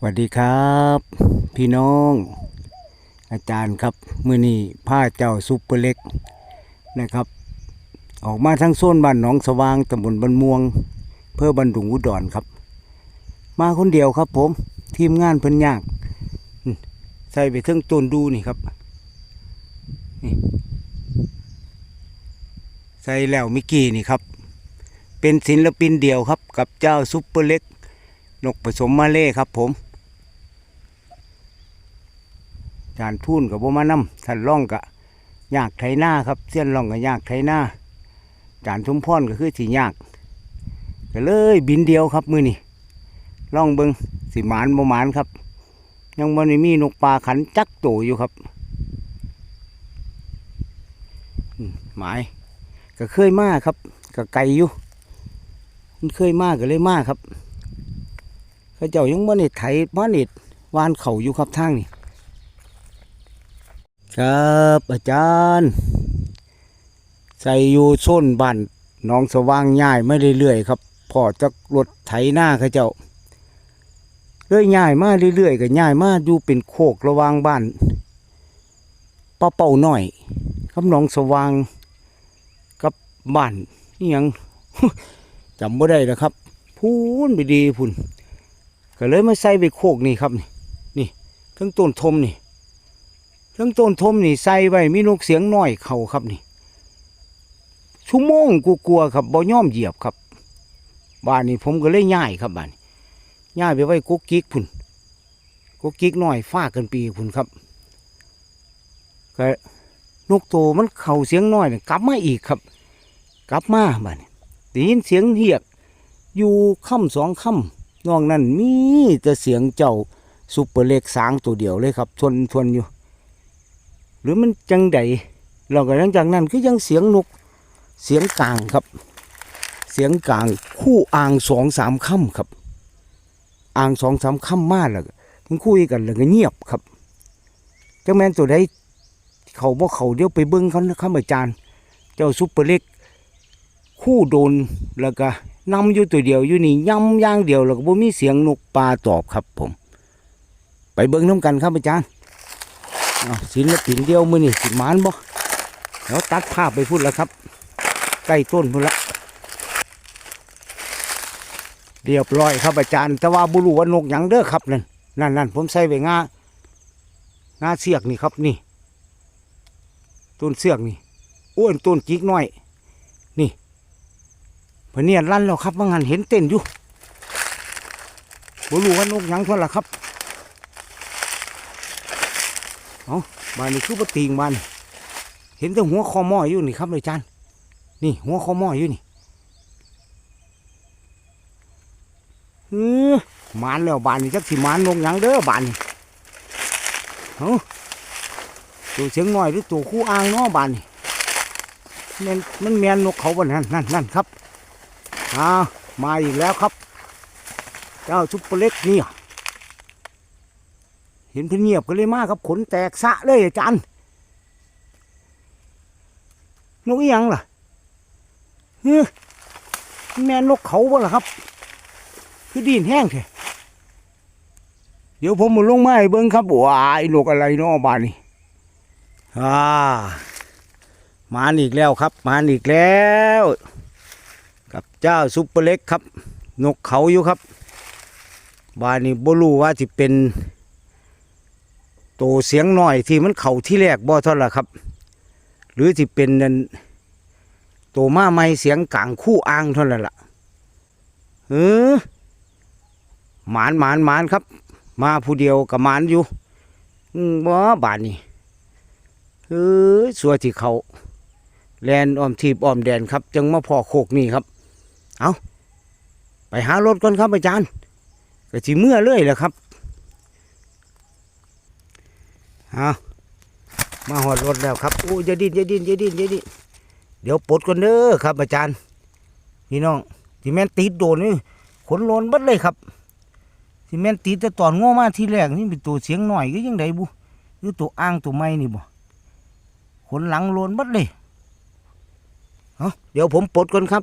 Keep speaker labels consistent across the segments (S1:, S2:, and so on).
S1: สวัสดีครับ พี่น้อง อาจารย์ครับมือนี้ผ้าเจ้าซุปเปอร์เล็กนะครับ ออกมาทั้งโซนบ้านหนองสว่างตำบลบันม่วงเพื่อบันดุงอุดรครับ มาคนเดียวครับผม ทีมงานเพิ่นยาก ใส่ไปเทั้งต้นดูนี่ครับนี่ใส่แล้วมิกกี้นี่ครับ เป็นศิลปินเดียวครับกับเจ้าซุปเปอร์เล็กนกผสมมาเล่ครับผม จานทุ่นกับบ่มานำท่านร่องกะยากไถหน้าครับเส้นร่องกับยากไถหน้าจานทุมพรก็คือสียากก็เลยบินเดียวครับมือนี่ล่องเบิงสิหมานบ่หมานครับ ยังบ่ได้มีนกปลาขันจักโตอยู่ครับหมายก็เคยมากครับก็ไกลอยู่มันเคยมากก็เลยมากครับเขาเจ้ายังบ่ได้ไถบ่ได้วานเข่าอยู่ครับทางนี่ ครับอาจารย์ ใส่อยู่โซนบ้านน้องสว่างย่ายไม่ได้เรื่อยๆครับพอจะรถไถหน้าเขาเจ้าเรื่อยย่ายมาเรื่อยๆก็ย่ายมาอยู่เป็นโคกระวางบ้านป้าเป่าหน่อยกับน้องสว่างกับบ้านนี่ยังจำบ่ได้แล้วครับ พูนไปดีพุ่นก็เลยมาใส่ไปโคกนี่ครับนี่นี่ทั้งต้นทมนี่ ทั้งต้นทมนี่ใส่ไว้มีนกเสียงน้อยเขาครับนี่ชั่วโมงกูกลัวครับบ่ย่อมเหยียบครับ บ้านนี้ผมก็เลยย้ายครับบ้านนี้ย้ายไปไว้กุ๊กกิ๊กพุ่นกุ๊กกิ๊กน้อยฟ้ากันปีพุ่นครับก็นกโตมันเข่าเสียงน้อยนี่กลับมาอีกครับ กลับมาบ้านนี้ได้ยินเสียงเรียก อยู่ค่ำสองค่ำนอกนั้นมีแต่เสียงเจ้าซุปเปอร์เล็กสางตัวเดียวเลยครับทวนทวนอยู่ หรือมันจังใดเราก็หลังจากนั้นคือยังเสียงนกเสียงกลางครับ เสียงกลางคู่อ่างสองสามค่ำครับอ่างสองสามค่ำมาแล้วก็มันคุยกันแล้วก็เงียบครับจ้าแมนตัวใดเขาบ่เขาเดี๋ยวไปเบิ้งเขานะครับอาจารย์ เจ้าซุปเปอร์เล็ก คู่โดนแล้วก็นำอยู่ตัวเดียวอยู่นี่ย่ำย่างเดียวแล้วก็บ่มีเสียงนกปลาตอบครับผม ไปเบิ่งน้ำกันครับอาจารย์ ศิลปินเดียวมือนี่สิมานบ่เดี๋ยวตัดภาพไปพูดแล้วครับ ใกล้ต้นพูดละเรียบร้อยครับอาจารย์ แต่ว่าบุรุว่านกหยังเด้อครับนั่นนั่นนั่นผมใส่ไว้งางาเสียกนี่ครับนี่ ต้นเสือกนี่อ้วนต้นจิกน้อยเพนเนียนลั่นแล้วครับว่างานเห็นเต้นอยู่บ่รู้ว่านกหยังเท่าไหร่ครับ เอาบ้านนี้คือปติงบ้านเห็นแต่หัวคอหม้ออยู่นี่ครับอาจารย์นี่ หัวคอหม้ออยู่นี่เออมานแล้วบ้านนี้จักสิมานนกหยังเด้อบ้านนี้เอาตัวเสียงน้อยหรือตัวคู่อ่างเนาะบ้านนี้ม่นมันแมนนกเขาบนนั่นนั่นนั่นครับอ้ามาอีกแล้วครับ เจ้าซุปเปอร์เล็กนี่ย ห็นเพิ่นเงียบก็เลยมากครับขนแตกสะเลยอาจารย์นกอีหยังล่ะเฮ้ยแม่นกเขาบ่ล่ะครับ คือดินแห้งเถอะเดี๋ยวผมมาลงไม้เบิ้งครับว้ายนกอะไรเนาะบ้านนี้อ่ามาอีกแล้วครับ มาอีกแล้ว กับเจ้าซุปเปอร์เล็กครับ นกเขาอยู่ครับบ้านนี้บ่รู้ว่าที่เป็น โตเสียงหน้อยที่มันเข่าที่แรกบ่เท่าไหร่ครับ หรือที่เป็นนั่นโตมาไม่เสียงกลางคู่อ้างเท่านั้นล่ะเออหมานหมานหมานครับ มาผู้เดียวกับหมานอยู่บ่บานนี้เออสัวที่เขาแลนอ้อมทีบอ้อมแดนครับจังมาพอโคกนี่ครับ เอาไปหารถก่อนครับอาจารย์ก็สิเมื่อเลยแหละครับ เอามาหอดรถแล้วครับโอ้ย่าดิ้นย่าดิ้นย่าดิ้นย่าดิ้นเดี๋ยวปลดก่อนเด้อครับ อาจารย์พี่น้องที่แม่นติดโดนนี่ขนโลนบัดเลยครับที่แม่นติดแต่ตอนง้อมาที่แรกนี่เป็นตัวเสียงหน่อยก็ยังไดบุหรือตัวอ้างตัวไม้นี่บ่ขนหลังโลนบัดเลยเอาเดี๋ยวผมปลดก่อนครับ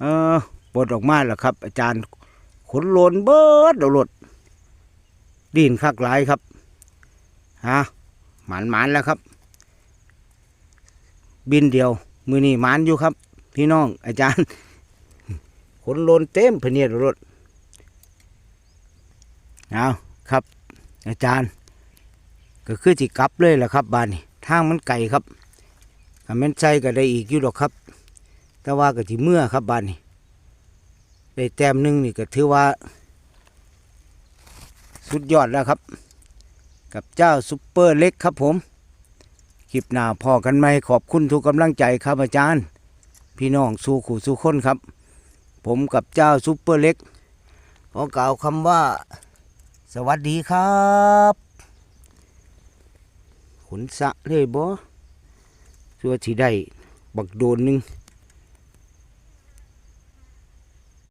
S1: เออปลดออกมาแล้วครับ อาจารย์ขนโลนเบิดเอารถดิ ดินคักหลายครับฮะหมานหมานแล้วครับ บินเดียว มือนี่หมานอยู่ครับ พี่น้องอาจารย์ขนโลนเต็มพเนียดรถเอาครับ อาจารย์ ก็คือจิกลับเลยแหละครับบ้านนี้ทางมันไกลครับถ้าแม่นใจก็ได้อีกอยู่หรอกครับ แต่ว่าก็ที่เมื่อครับบ้านนี้ได้แต้มหนึ่งนี่ก็ถือว่า สุดยอดแล้วครับ กับเจ้าซุปเปอร์เล็กครับผม คลิปหน้าพอกันไหมขอบคุณทุกกำลังใจครับอาจารย์ พี่น้องสู้ขู่สู้คนครับ ผมกับเจ้าซุปเปอร์เล็กขอกล่าวคำว่า สวัสดีครับขนสะเลยบ่ชัวที่ได้บักโดนหนึ่ง